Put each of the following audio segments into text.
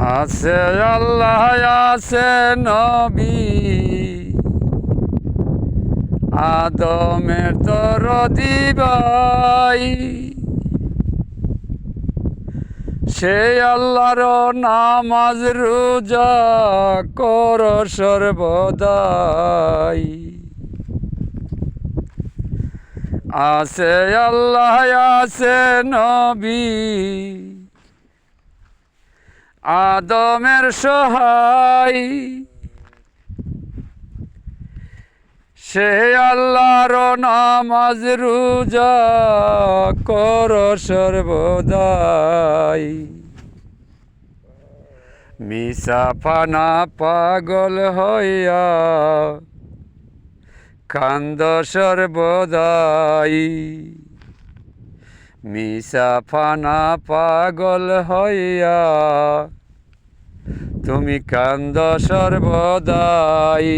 আছে আল্লাহ, আছে নবী। আদমের তর দিবাই সে আল্লাহর নামাজ রোজা কর সর্বদাই। আছে আল্লাহ, আছে নবী। আদমের সহায়। সে আল্লাহর নামাজ রোজা কর সর্বদাই। মিশা ফানা পাগল হইয়া কান্দ সর্বদাই। মিশা ফানা পাগল হইয়া, তুমি কান্দ সর্বদাই।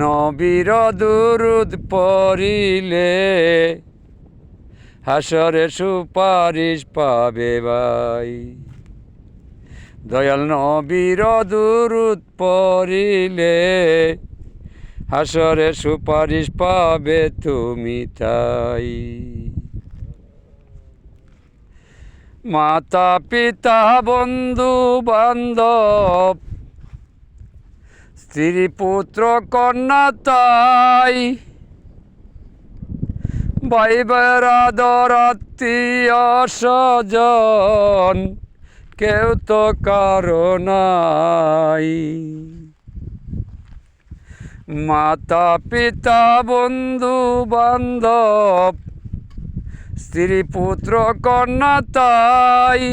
নবীর দুরুদ পড়িলে হাসরে সুপারিশ পাবে ভাই। দয়াল নবীর দুরুদ পড়িলে হাসরে সুপারিশ পাবে তুমি তাই। মাতা পিতা বন্ধু বান্ধব স্ত্রী পুত্র কন্যা তাই ভাই বেড়াদর আত্মীয় কেউ তো কারও নাই। মাতা পিতা বন্ধু বান্ধব স্ত্রী পুত্র কন্যা তাই।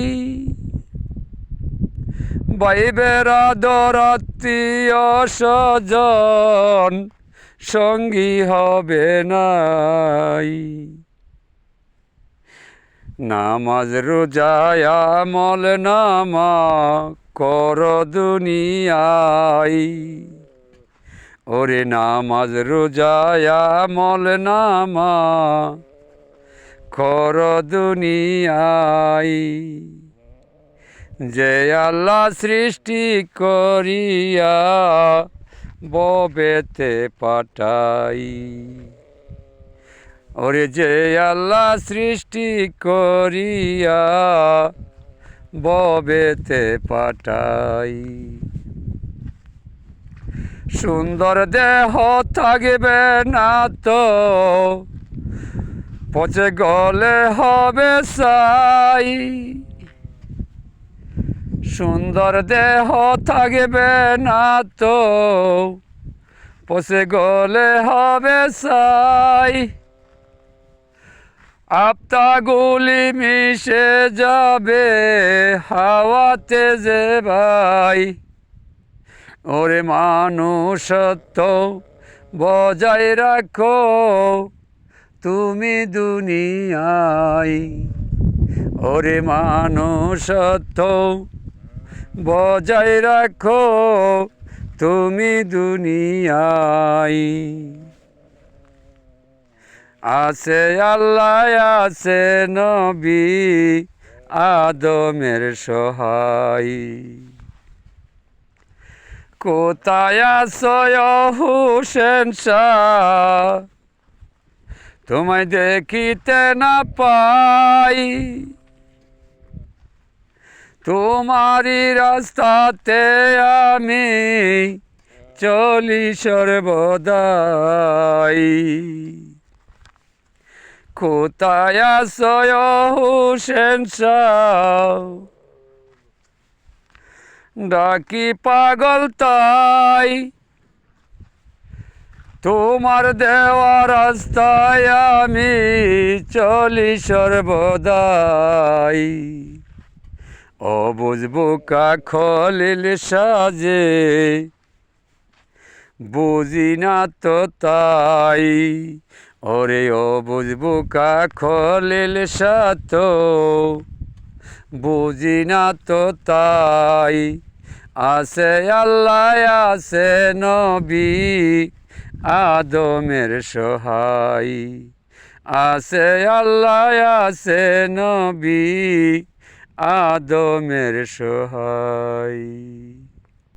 বাইবের আদর আত্মীয় স্বজন সঙ্গী হবে নাই। নামাজ রোজায় আমল নামা কর দুনিয়াই ওরে নামাজ রোজায় আমল নামা কর দুনিয়াই। যে আল্লাহ সৃষ্টি করিয়া ববেতে পাঠাই। ওরে যে আল্লাহ সৃষ্টি করিয়া ববেতে পাঠাই। সুন্দর দেহ থাকবে না তো পচে গলে হবে সাই। সুন্দর দেহ থাকবে না তো, পচে গলে হবে সাই। আপতাগুলি মিশে যাবে হাওয়াতে যে ভাই। ওরে মানুষত্ব বজায় রাখো। তুমি দুনিয়ায়। ওরে মানুষত্ব বজায় রাখো, তুমি দুনিয়ায়। আছে আল্লাহ, আছে নবী, আদমের সহায়। কোথায় আসয় হুসেন শাহ তোমায় দেখিতে না পাই। তোমারই রাস্তাতে আমি চলি সর্বদাই। কোথায় আসয় হুসেন ডাকি পাগল তাই। তোমার দেওয়া রাস্তায় আমি চলি সর্বদাই। ও বুঝব কা খলিল সাজে, বুঝি না তো তাই। ওরে ও বুঝব কা খলিল সাত, বুঝি না তো তাই। আছে আল্লাহ, আছে নবী আদমের সহাই আছে আল্লাহ আছে নবী আদমের সহায়।